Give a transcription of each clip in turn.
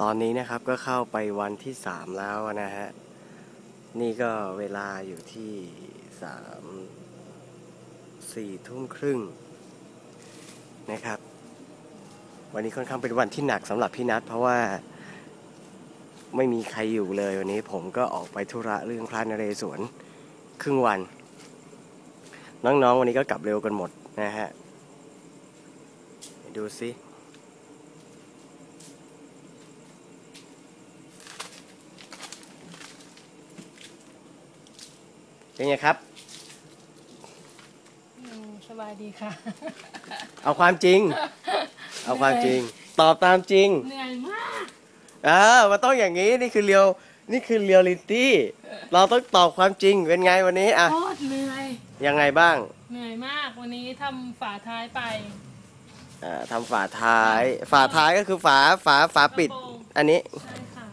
ตอนนี้นะครับก็เข้าไปวันที่สามแล้วนะฮะ นี่ก็เวลาอยู่ที่สามสี่ทุ่มครึ่งนะครับ วันนี้ค่อนข้างเป็นวันที่หนักสำหรับพี่นัทเพราะว่าไม่มีใครอยู่เลยวันนี้ผมก็ออกไปธุระเรื่องพระนเรศวรครึ่งวัน น้องๆวันนี้ก็กลับเร็วกันหมดนะฮะดูสิ เป็นไงครับอืมสบายดีค่ะ เอาความจริง เอาความจริง ตอบตามจริง เหนื่อยมากอ่ามันต้องอย่างนี้ นี่คือเรียว นี่คือเรียลลิตี้ เราต้องตอบความจริง เป็นไงวันนี้อะโคตรเหนื่อย ยังไงบ้าง เหนื่อยมากวันนี้ทำฝาท้ายไป อ่าทำฝาท้าย ฝาท้ายก็คือฝา ฝา ฝาปิดกระโปรงอันนี้ใช่ค่ะ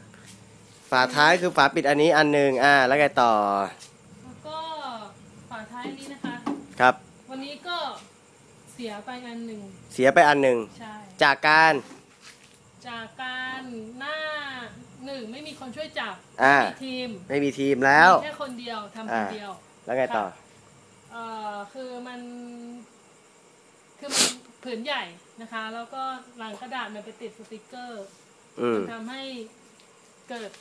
ฝาท้ายคือฝาปิดอันนี้อันหนึ่งอ่า แล้วไงต่อ แล้วก็ฝาท้ายนี้นะ คะครับ วันนี้ก็เสียไปอันหนึ่งเสียไปอันหนึ่งใช่ จากการจากการหน้าหนึ่งไม่มีคนช่วยจับอ่ามีทีมไม่มีทีมแล้วมีแค่คนเดียวทำคนอ่าเดียวแล้วไงต่อเอ่อคือมันคือมันผืนใหญ่นะคะ แล้วก็หลังกระดาษมันไปติดสติกเกอร์อืมมันทำให้เกิด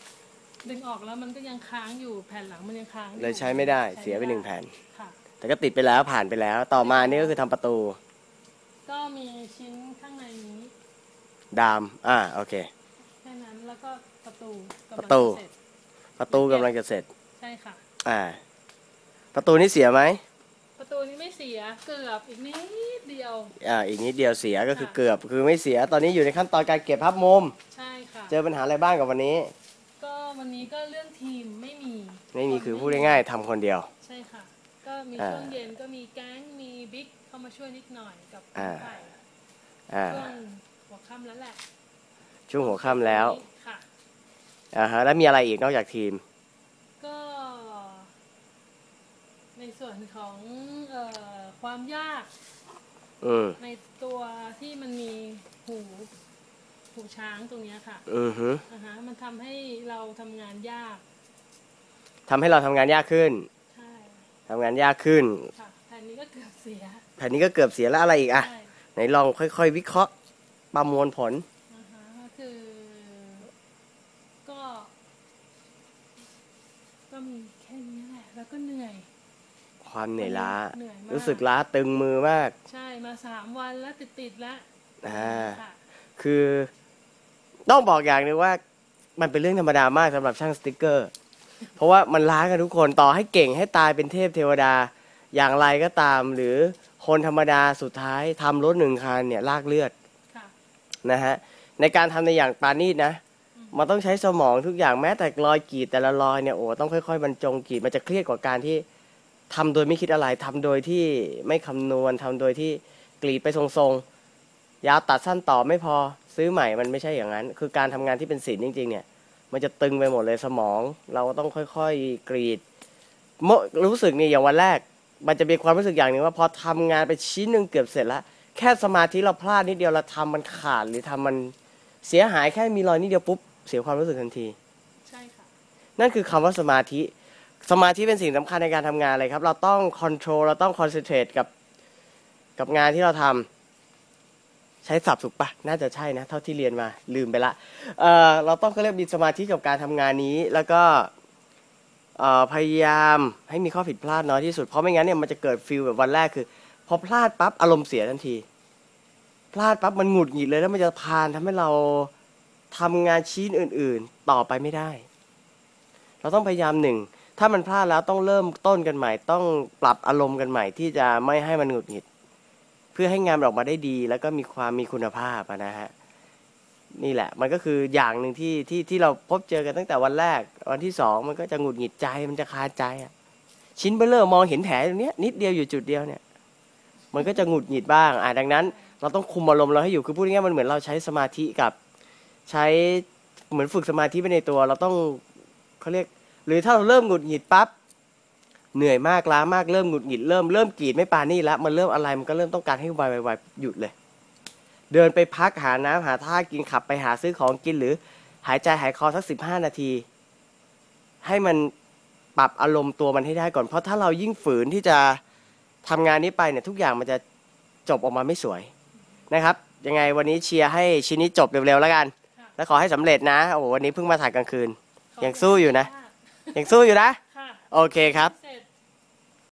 ดึงออกแล้วมันก็ยังค้างอยู่แผ่นหลังมันยังค้างอเลยใช้ไม่ได้ใช้เสียไปหนึ่งแผ่นค่ะ แต่ก็ติดไปแล้วผ่านไปแล้ว ต่อมานี่ก็คือทำประตูก็มีชิ้นข้างในนี้ดาม อ่าโอเค แค่นั้นแล้วก็ประตูกำลังประตูจเสร็จประตูกำลังจะเสร็จ ใช่ค่ะ อ่า ประตูนี่เสียไหมประตูนี้ไม่เสียเกือบอีกนิดเดียว อ่าอีกนิดเดียวเสียก็คือค่ะ เกือบคือไม่เสียตอนนี้อยู่ในขั้นตอนการเก็บภาพมุม ใช่ค่ะ เจอปัญหาอะไรบ้างกับวันนี้ ก็วันนี้ก็เรื่องทีมไม่มีไม่มีคือพูดง่ายๆทำคนเดียวใช่ค่ะก็ มีอ่าช่วงเย็นก็มีแก๊งมีบิ๊กเข้ามาช่วยนิดหน่อยกับอ่าไผ่อ่าช่วงหัวค่ำแล้วแหละ ช่วงหัวค่ำแล้วค่ะอ่าฮะแล้วมีอะไรอีกนอกจากทีม ก็ ในส่วนของเอ่อความยากอืมในตัวที่มันมีหูหูช้างตรงเนี้ยค่ะ อือฮึอ่าฮะมันทำให้เราทำงานยากทำให้เราทำงานยากขึ้นใช่ ทำงานยากขึ้นค่ะแผ่นนี้ก็เกือบเสียแผ่นนี้ก็เกือบเสียแล้วอะไรอีกอะใช่ไหนลองค่อยๆ วิเคราะห์ประมวลผล อ่าฮะก็คือ ก็ ก็มีแค่นี้แหละ แล้วก็เหนื่อย ความเหนื่อยล้า เหนื่อยมาก รู้สึกล้าตึงมือมาก ใช่มาสามวันแล้วติดติดๆแล้วอ่า ค่ะ คือ ต้องบอกอย่างหนึงว่า มันเป็นเรื่องธรรมดามากสำหรับช่างสติกเกอร์ เพราะว่ามันล้ากันทุกคนต่อให้เก่งให้ตายเป็นเทพเทวดา อย่างไรก็ตาม หรือคนธรรมดาสุดท้ายทำรถหนึ่งคันเนี่ยลากเลือดค่ะนะฮะในการทำในอย่างปราณีตนะมันต้องใช้สมองทุกอย่างแม้แต่รอยกรีดแต่ละรอยเนี่ยโอ้ต้องค่อยๆบรรจงกรีดมันจะเครียดกว่าการที่ทำโดยไม่คิดอะไรทำโดยที่ไม่คำนวณทำโดยที่กรีดไปทรงๆยาวตัดสั้นต่อไม่พอซื้อใหม่มันไม่ใช่อย่างนั้น คือการทำงานที่เป็นศิลป์จริง ๆ เนี่ย มันจะตึงไปหมดเลยสมอง เราต้องค่อยๆกรีดเมื่อรู้สึกนี่อย่างวันแรก มันจะมีความรู้สึกอย่างหนึ่งว่าพอทำงานไปชิ้นหนึ่งเกือบเสร็จแล้วแค่สมาธิเราพลาดนิดเดียวเราทำมันขาดหรือทำมันเสียหายแค่มีรอยนิดเดียวปุ๊บเสียความรู้สึกทันทีใช่ค่ะนั่นคือคำว่าสมาธิ สมาธิเป็นสิ่งสำคัญในการทำงานเลยครับ เราต้องคอนโทรลเราต้องคอนเซนเทรตกับกับงานที่เราทำ ใช้ศัพท์ถูกปะน่าจะใช่นะ เท่าที่เรียนมาลืมไปละเเราต้องเขาเรียกมีสมาธิกับการทำงานนี้แล้วก็พยายามให้มีข้อผิดพลาดน้อยที่สุด เพราะไม่งั้นเนี่ยมันจะเกิดฟิลแบบวันแรกคือ พอพลาดปั๊บอารมณ์เสียทันที พลาดปั๊บมันหงุดหงิดเลยแล้วมันจะพานทำให้เราทำงานชิ้นอื่น ๆ ต่อไปไม่ได้ เราต้องพยายามหนึ่งถ้ามันพลาดแล้วต้องเริ่มต้นกันใหม่ ต้องปรับอารมณ์กันใหม่ที่จะไม่ให้มันหงุดหงิด พื่อให้งานมันออกมาได้ดี แล้วก็มีความมีคุณภาพนะฮะนี่แหละ มันก็คืออย่างหนึ่งที่ที่ที่เราพบเจอกันตั้งแต่วันแรก วันที่สองมันก็จะหงุดหงิดใจมันจะคาใจอะชิ้นเบลเลอร์มองเห็นแผลตรงนี้นิดเดียวอยู่จุดเดียวเนี่ย มันก็จะหงุดหงิดบ้างอะดังนั้น เราต้องคุมอารมณ์เราให้อยู่คือพูดง่ายๆมันเหมือนเราใช้สมาธิกับ ใช้เหมือนฝึกสมาธิไปในตัว เราต้องเขาเรียก หรือถ้าเราเริ่มหงุดหงิดปั๊บ เหนื่อยมากล้ามากเริ่มหงุดหงิดเริ่มเริ่มกรีดไม่ปานี่แล้วมันเริ่มอะไรมันก็เริ่มต้องการให้ไวๆๆหยุดเลย เดินไปพักหาน้ำหาท่ากินขับไปหาซื้อของกินหรือ หายใจหายคอสักสิบห้านาที ให้มันปรับอารมณ์ตัวมันให้ได้ก่อน เพราะถ้าเรายิ่งฝืนที่จะทำงานนี้ไปเนี่ยทุกอย่างมันจะจบออกมาไม่สวยนะครับ ยังไงวันนี้เชียร์ให้ชิ้นนี้จบเร็วๆแล้วกันค่ะแล้วขอให้สำเร็จนะโอ้โหวันนี้เพิ่งมาถ่ายกลางคืนขอบยังสู้อยู่นะมากยังสู้อยู่นะค่ะ โอเคครับ